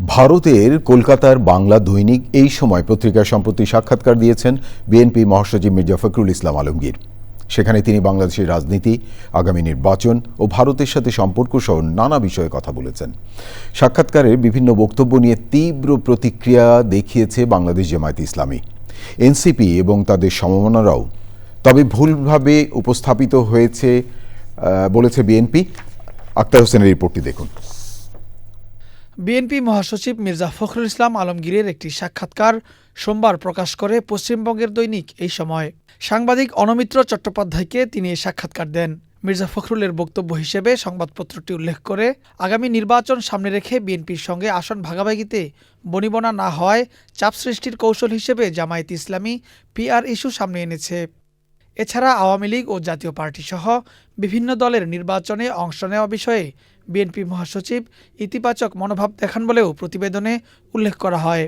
ভারতের কলকাতার বাংলা দৈনিক এই সময় পত্রিকায় সম্প্রতি সাক্ষাৎকার দিয়েছেন বিএনপি মহাসচিব মির্জা ফখরুল ইসলাম আলমগীর। সেখানে তিনি বাংলাদেশের রাজনীতি, আগামী নির্বাচন ও ভারতের সাথে সম্পর্ক সহ নানা বিষয়ে কথা বলেছেন। সাক্ষাৎকারের বিভিন্ন বক্তব্য নিয়ে তীব্র প্রতিক্রিয়া দেখিয়েছে বাংলাদেশ জামায়াত ইসলামী। এনসিপি এবং তাদের সমমনারাও। তবে ভুলভাবে উপস্থাপিত হয়েছে বলেছে বিএনপি। আক্তার হোসেনের রিপোর্টটি দেখুন। বিএনপি মহাসচিব মির্জা ফখরুল ইসলাম আলমগীরের একটি সাক্ষাৎকার সোমবার প্রকাশ করে পশ্চিমবঙ্গের দৈনিক এই সময়। সাংবাদিক অনমিত্র চট্টোপাধ্যায়কে তিনি সাক্ষাৎকার দেন। মির্জা ফখরুলের বক্তব্য হিসেবে সংবাদপত্রটি উল্লেখ করে, আগামী নির্বাচন সামনে রেখে বিএনপির সঙ্গে আসন ভাগাভাগিতে বনিবনা না হওয়ায় চাপ সৃষ্টির কৌশল হিসেবে জামায়াত ইসলামী পিআর ইস্যু সামনে এনেছে। এছাড়া আওয়ামী লীগ ও জাতীয় পার্টি সহ বিভিন্ন দলের নির্বাচনে অংশ নেওয়া বিষয়ে বিএনপি মহাসচিব ইতিবাচক মনোভাব দেখান বলেও প্রতিবেদনে উল্লেখ করা হয়।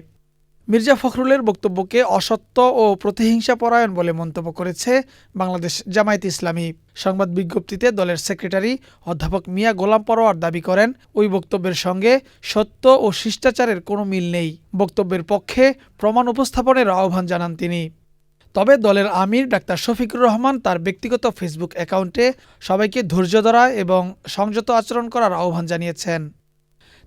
মির্জা ফখরুলের বক্তব্যকে অসত্য ও প্রতিহিংসা পরায়ণ বলে মন্তব্য করেছে বাংলাদেশ জামায়াত ইসলামী। সংবাদ বিজ্ঞপ্তিতে দলের সেক্রেটারি অধ্যাপক মিয়া গোলাম পরোয়ার দাবি করেন, ওই বক্তব্যের সঙ্গে সত্য ও শিষ্টাচারের কোনো মিল নেই। বক্তব্যের পক্ষে প্রমাণ উপস্থাপনের আহ্বান জানান তিনি। তবে দলের আমির ডাক্তার শফিকুর রহমান তার ব্যক্তিগত ফেসবুক অ্যাকাউন্টে সবাইকে ধৈর্য ধরা এবং সংযত আচরণ করার আহ্বান জানিয়েছেন।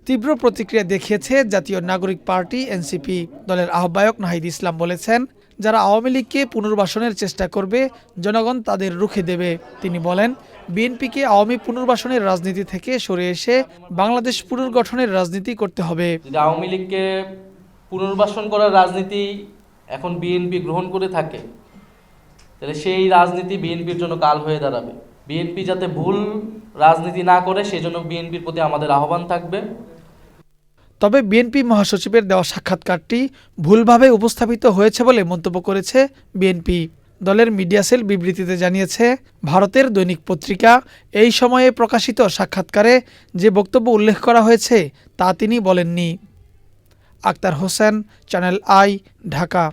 তীব্র প্রতিক্রিয়া দেখিয়েছে জাতীয় নাগরিক পার্টি এনসিপি দলের আহ্বায়ক নাহিদ ইসলাম বলেছেন, যারা আওয়ামী লীগকে পুনর্বাসনের চেষ্টা করবে, জনগণ তাদের রুখে দেবে। তিনি বলেন, বিএনপিকে আওয়ামী পুনর্বাসনের রাজনীতি থেকে সরে এসে বাংলাদেশ পুনর্গঠনের রাজনীতি করতে হবে। আওয়ামী লীগকে পুনর্বাসন করার রাজনীতি এখন বিএনপি গ্রহণ করে থাকে, তাহলে সেই রাজনীতি বিএনপির জন্য কাল হয়ে দাঁড়াবে। বিএনপি যাতে ভুল রাজনীতি না করে, সেজন্য বিএনপির প্রতি আমাদের আহ্বান থাকবে। তবে বিএনপি মহাসচিবের দেওয়া সাক্ষাৎকারটি ভুলভাবে উপস্থাপিত হয়েছে বলে মন্তব্য করেছে বিএনপি দলের মিডিয়া সেল বিবৃতিতে জানিয়েছে, ভারতের দৈনিক পত্রিকা এই সময়ে প্রকাশিত সাক্ষাৎকারে যে বক্তব্য উল্লেখ করা হয়েছে, তা তিনি বলেননি। Akhtar Hossain Channel I Dhaka.